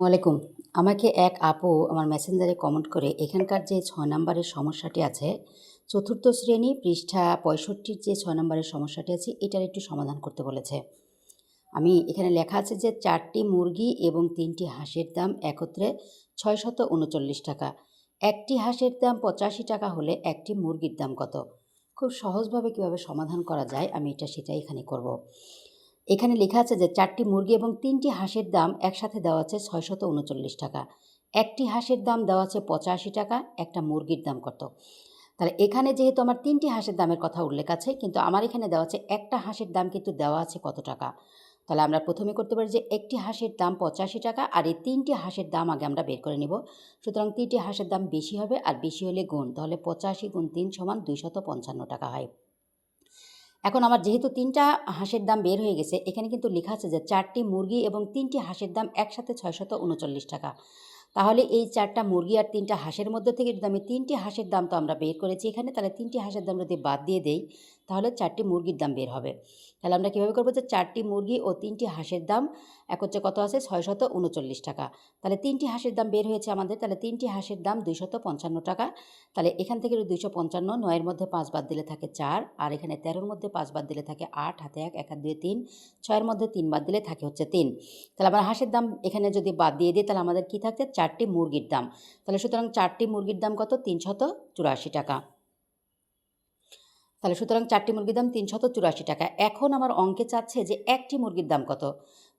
ওয়ালাইকুম। আমাকে এক আপু আমার মেসেঞ্জারে কমেন্ট করে, এখানকার যে ছয় নম্বরের সমস্যাটি আছে, চতুর্থ শ্রেণি পৃষ্ঠা পঁয়ষট্টির যে ছয় নম্বরের সমস্যাটি আছে, এটার একটু সমাধান করতে বলেছে। আমি এখানে লেখা আছে যে চারটি মুরগি এবং তিনটি হাঁসের দাম একত্রে ছয়শত উনচল্লিশ টাকা। একটি হাঁসের দাম পঁচাশি টাকা হলে একটি মুরগির দাম কত? খুব সহজভাবে কীভাবে সমাধান করা যায়, আমি এটা সেটাই এখানে করব। এখানে লেখা আছে যে চারটি মুরগি এবং তিনটি হাঁসের দাম একসাথে দেওয়া আছে ছয়শত উনচল্লিশ টাকা। একটি হাঁসের দাম দেওয়া আছে পঁচাশি টাকা, একটা মুরগির দাম কত? তাহলে এখানে যেহেতু আমার তিনটি হাঁসের দামের কথা উল্লেখ আছে, কিন্তু আমার এখানে দেওয়া আছে একটা হাঁসের দাম কিন্তু দেওয়া আছে কত টাকা? তাহলে আমরা প্রথমে করতে পারি যে একটি হাঁসের দাম পঁচাশি টাকা আর এই তিনটি হাঁসের দাম আগে আমরা বের করে নেব। সুতরাং তিনটি হাঁসের দাম বেশি হবে আর বেশি হলে গুণ, তাহলে পঁচাশি গুণ তিন সমান দুইশত পঞ্চান্ন টাকা হয়। এখন আমার যেহেতু তিনটা হাঁসের দাম বের হয়ে গেছে, এখানে কিন্তু লেখা আছে যে চারটি মুরগি এবং তিনটি হাঁসের দাম একসাথে ছয়শত উনচল্লিশ টাকা। তাহলে এই চারটা মুরগি আর তিনটা হাঁসের মধ্যে থেকে যদি আমি তিনটি হাঁসের দাম তো আমরা বের করেছি, এখানে তাহলে তিনটি হাঁসের দাম যদি বাদ দিয়ে দেই তাহলে চারটি মুরগির দাম বের হবে। তাহলে আমরা কীভাবে করব যে চারটি মুরগি ও তিনটি হাঁসের দাম এক হচ্ছে কত আছে? ছয়শত উনচল্লিশ টাকা। তাহলে তিনটি হাঁসের দাম বের হয়েছে আমাদের। তাহলে তিনটি হাঁসের দাম দুইশত পঞ্চান্ন টাকা। তাহলে এখান থেকে দুইশো পঞ্চান্ন, নয়ের মধ্যে পাঁচ বাদ দিলে থাকে চার, আর এখানে তেরোর মধ্যে পাঁচ বাদ দিলে থাকে আট, হাতে এক এক, হাত দুই তিন, ছয়ের মধ্যে তিন বাদ দিলে থাকে হচ্ছে তিন। তাহলে আবার হাঁসের দাম এখানে যদি বাদ দিয়ে দিই, তাহলে আমাদের কী থাকছে? চারটি মুরগির দাম। তাহলে সুতরাং চারটি মুরগির দাম কত? তিনশত চুরাশি টাকা। তাহলে সুতরাং চারটি মুরগির দাম তিনশত চুরাশি টাকা। এখন আমার অঙ্কে চাচ্ছে যে একটি মুরগির দাম কত?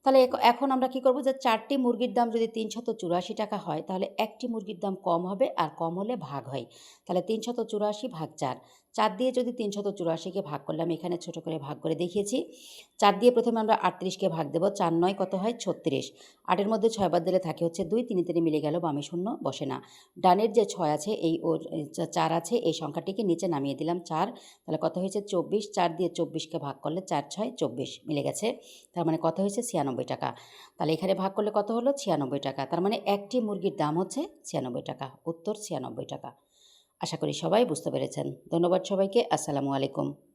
তাহলে এখন আমরা কি করব যে চারটি মুরগির দাম যদি তিনশত চুরাশি টাকা হয়, তাহলে একটি মুরগির দাম কম হবে আর কম হলে ভাগ হয়। তাহলে তিনশত চুরাশি ভাগ চার। চার দিয়ে যদি তিনশত চুরাশিকে ভাগ করলে আমি এখানে ছোটো করে ভাগ করে দেখিয়েছি। চার দিয়ে প্রথমে আমরা আটত্রিশকে ভাগ দেবো, চার নয় কত হয়? ছত্রিশ। আটের মধ্যে ছয় বার দিলে থাকে হচ্ছে দুই, তিনে তিনে মিলে গেল, বামে শূন্য বসে না। ডানের যে ছয় আছে, এই ওর চার আছে, এই সংখ্যাটিকে নিচে নামিয়ে দিলাম চার। তাহলে কত হয়েছে? চব্বিশ। চার দিয়ে চব্বিশকে ভাগ করলে চার, ছয়, চব্বিশ মিলে গেছে। তার মানে কত হয়েছে? ছিয়ানব্বই। টাকা। তাহলে এখানে ভাগ করলে কত হলো? ছিয়ানব্বই টাকা। তার মানে একটি মুরগির দাম হচ্ছে ছিয়ানব্বই টাকা। উত্তর ছিয়ানব্বই টাকা। আশা করি সবাই বুঝতে পেরেছেন। ধন্যবাদ সবাইকে। আসসালামু আলাইকুম।